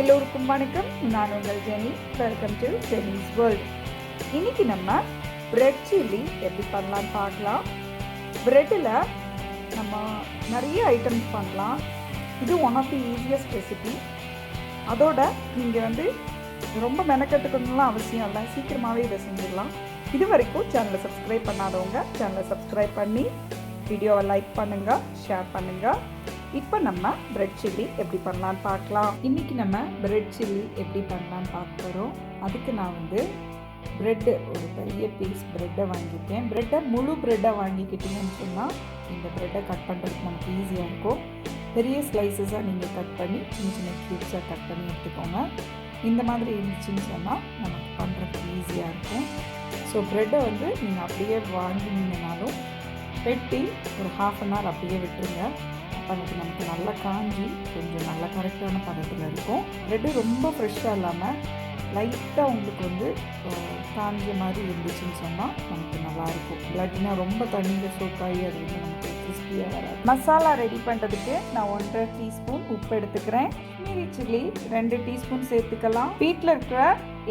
எல்லோருக்கும் வணக்கம். நான் உங்கள் Jenny. Welcome to Jenny's world இன்னைக்கு நம்ம பிரெட் சில்லி எப்படி பண்ணலாம்னு பார்க்கலாம். பிரெட்டில் நம்ம நிறைய ஐட்டம்ஸ் பண்ணலாம். இது one of the easiest recipe அதோட நீங்கள் வந்து ரொம்ப மெனக்கெட்டுக்கணும்லாம் அவசியம் இல்லை. சீக்கிரமாகவே இதை செஞ்சிடலாம். இது வரைக்கும் சேனலை சப்ஸ்கிரைப் பண்ணாதவங்க சேனலை சப்ஸ்கிரைப் பண்ணி வீடியோவை லைக் பண்ணுங்கள் ஷேர் பண்ணுங்கள் இப்போ நம்ம பிரெட் சில்லி எப்படி பண்ணலான்னு பார்க்கலாம். இன்றைக்கி நம்ம பிரெட் சில்லி எப்படி பண்ணலான்னு பார்க்க போகிறோம் அதுக்கு நான் வந்து ப்ரெட்டு ஒரு பெரிய பீஸ் ப்ரெட்டை வாங்கிட்டேன் ப்ரெட்டை முழு ப்ரெட்டை வாங்கிக்கிட்டீங்கன்னு சொன்னால் இந்த ப்ரெட்டை கட் பண்ணுறதுக்கு நமக்கு ஈஸியாக இருக்கும். பெரிய ஸ்லைசஸாக நீங்கள் கட் பண்ணி சின்ன சின்ன க்யூப்ஸாக கட் பண்ணி எடுத்துக்கோங்க. இந்த மாதிரி இருந்துச்சுன்னு சொன்னால் நமக்கு பண்ணுறதுக்கு ஈஸியாக இருக்கும். ஸோ ப்ரெட்டை வந்து நீங்கள் அப்படியே வாங்கினீங்கனாலும் வெட்டி ஒரு ஹாஃப் அன் ஹவர் அப்படியே விட்டுருங்க. அதுக்கு நமக்கு நல்லா காஞ்சி கொஞ்சம் நல்லா கரெக்டான பதத்தில் இருக்கும். ரெட்டு ரொம்ப ஃப்ரெஷ்ஷாக இல்லாமல் லைட்டாக உங்களுக்கு வந்து காஞ்ச மாதிரி இருந்துச்சுன்னு சொன்னால் நமக்கு நல்லாயிருக்கும் இல்லாட்டினா ரொம்ப தண்ணியில் சோக்காகி அது வந்து நமக்கு கிறிஸ்பியாக வராது. மசாலா ரெடி பண்ணுறதுக்கு நான் ஒன்றரை டீஸ்பூன் உப்பு எடுத்துக்கிறேன். காஷ்மீரி சில்லி ரெண்டு டீஸ்பூன் சேர்த்துக்கலாம். வீட்டில் இருக்கிற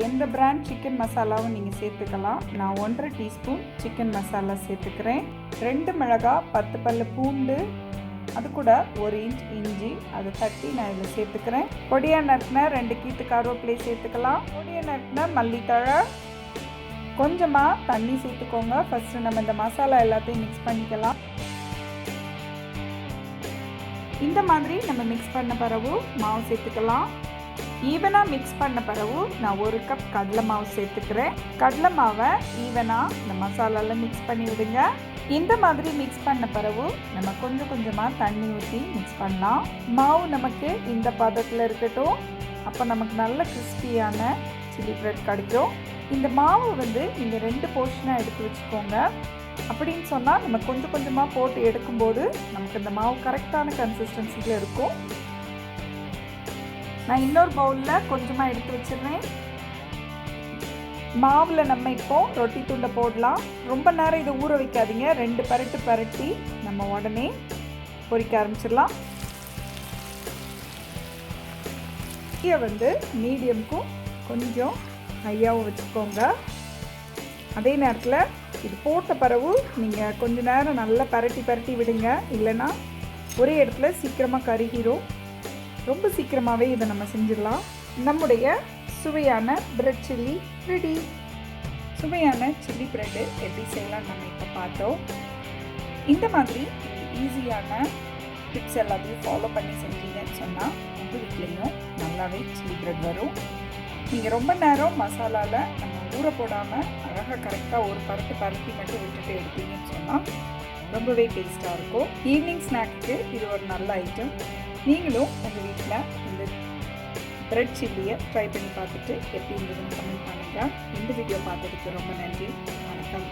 எந்த பிராண்ட் சிக்கன் மசாலாவும் நீங்கள் சேர்த்துக்கலாம். நான் ஒன்றரை டீஸ்பூன் சிக்கன் மசாலா சேர்த்துக்கிறேன். ரெண்டு மிளகாய் பத்து பல்லு பூண்டு அது கூட ஒரு இன்ச் இஞ்சி அதை தட்டி நான் இதில் சேர்த்துக்கிறேன். பொடியை நட்டின ரெண்டு கீத்து கருவேப்பிலை சேர்த்துக்கலாம். பொடியை நட்டின மல்லித்தழை. கொஞ்சமாக தண்ணி சேர்த்துக்கோங்க. ஃபஸ்ட்டு நம்ம இந்த மசாலா எல்லாத்தையும் மிக்ஸ் பண்ணிக்கலாம். இந்த மாதிரி நம்ம மிக்ஸ் பண்ண பிறகு மாவு சேர்த்துக்கலாம். ஈவனாக மிக்ஸ் பண்ண பிறகு நான் ஒரு கப் கடலை மாவு சேர்த்துக்கிறேன். கடலை மாவை ஈவனாக இந்த மசாலாவில் மிக்ஸ் பண்ணி விடுங்க. இந்த மாதிரி மிக்ஸ் பண்ண பிறகு நம்ம கொஞ்சம் கொஞ்சமாக தண்ணி ஊற்றி மிக்ஸ் பண்ணலாம். மாவு நமக்கு இந்த பதத்தில் இருக்கட்டும். அப்போ நமக்கு நல்ல கிறிஸ்பியான சில்லி ப்ரெட் கிடைக்கும். இந்த மாவு வந்து நீங்கள் ரெண்டு போர்ஷனாக எடுத்து வச்சுக்கோங்க. அப்படின்னு சொன்னால் நம்ம கொஞ்சம் கொஞ்சமாக போட்டு எடுக்கும்போது நமக்கு இந்த மாவு கரெக்டான கன்சிஸ்டன்சியில் இருக்கும். நான் இன்னொரு பவுலில் கொஞ்சமாக எடுத்து வச்சிடுறேன். மாவில் நம்ம இப்போ ரொட்டி துண்டை போடலாம். ரொம்ப நேரம் இதை ஊற வைக்காதீங்க. ரெண்டு பரட்டு பரட்டி நம்ம உடனே பொரிக்க ஆரம்பிச்சிடலாம். தீயை வந்து மீடியமுக்கும் கொஞ்சம் ஹையாகவும் வச்சுக்கோங்க. அதே நேரத்தில் இது போட்ட பிறகு நீங்கள் கொஞ்ச நேரம் நல்லா பரட்டி பரட்டி விடுங்க. இல்லைன்னா ஒரே இடத்துல சீக்கிரமாக கருகிரும். ரொம்ப சீக்கிரமாகவே இதை நம்ம செஞ்சிடலாம். நம்முடைய சுவையான பிரெட் சில்லி ரெடி சுவையான சில்லி பிரெட்டு எப்படி செய்யலாம் நம்ம இப்போ பார்த்தோம். இந்த மாதிரி ஈஸியான டிப்ஸ் எல்லாத்தையும் ஃபாலோ பண்ணி செஞ்சீங்கன்னு சொன்னால் உங்கள் வீட்லேயும் நல்லாவே சில்லி பிரெட் வரும். நீங்கள் ரொம்ப நேரம் மசாலாவில் நம்ம ஊற போடாமல் அழகாக கரெக்டாக ஒரு பருத்து பருத்தி மட்டும் விட்டுட்டு எடுத்தீங்கன்னு சொன்னால் ரொம்பவே டேஸ்ட்டாக இருக்கும். ஈவினிங் ஸ்நாக்ஸுக்கு இது ஒரு நல்ல ஐட்டம் நீங்களும் உங்கள் வீட்டில் இந்த பிரெட் சில்லியை ட்ரை பண்ணி பார்த்துட்டு எப்படி இருந்ததுன்னு கமெண்ட் பண்ணுங்கள் இந்த வீடியோ பார்த்ததுக்கு ரொம்ப நன்றி. வணக்கம்.